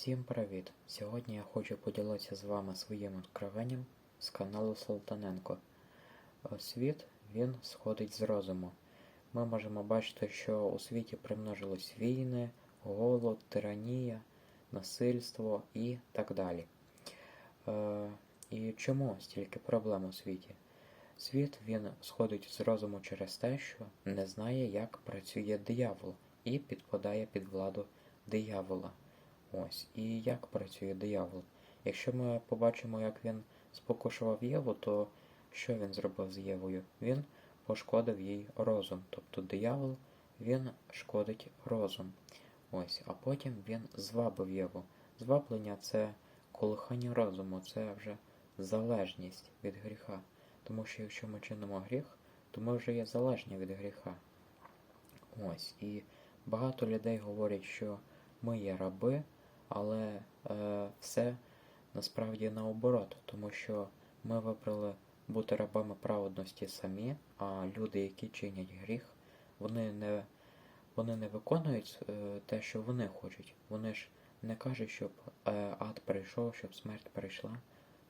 Всім привіт! Сьогодні я хочу поділитися з вами своїм откровенням з каналу Солтаненко. Е, Світ він сходить з розуму. Ми можемо бачити, що у світі примножились війни, голод, тиранія, насильство і так далі. Е, і чому стільки проблем у світі? Світ він сходить з розуму через те, що не знає, як працює диявол, і підпадає під владу диявола. Ось. І як працює диявол? Якщо ми побачимо, як він спокушував Єву, то що він зробив з Євою? Він пошкодив їй розум. Тобто диявол він шкодить розум. Ось, а потім він звабив Єву. Зваблення це колихання розуму, це вже залежність від гріха. Тому що якщо ми чинимо гріх, то ми вже є залежні від гріха. Ось. І багато людей говорять, що ми є раби, але е, все насправді наоборот, тому що ми вибрали бути рабами праведності самі, а люди, які чинять гріх, вони не, вони не виконують е, те, що вони хочуть. Вони ж не кажуть, щоб е, ад прийшов, щоб смерть прийшла.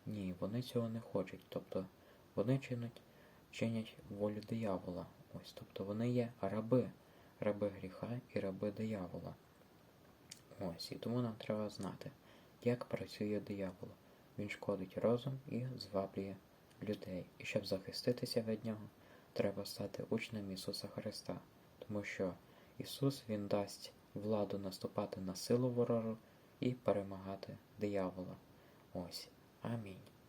Ні, вони цього не хочуть. Тобто вони чинять, чинять волю диявола. Ось, тобто вони є раби, раби гріха і раби диявола. Ось, і тому нам треба знати, як працює диявол. Він шкодить розум і зваблює людей. І щоб захиститися від нього, треба стати учнем Ісуса Христа, тому що Ісус Він дасть владу наступати на силу ворожу і перемагати диявола. Ось. Амінь.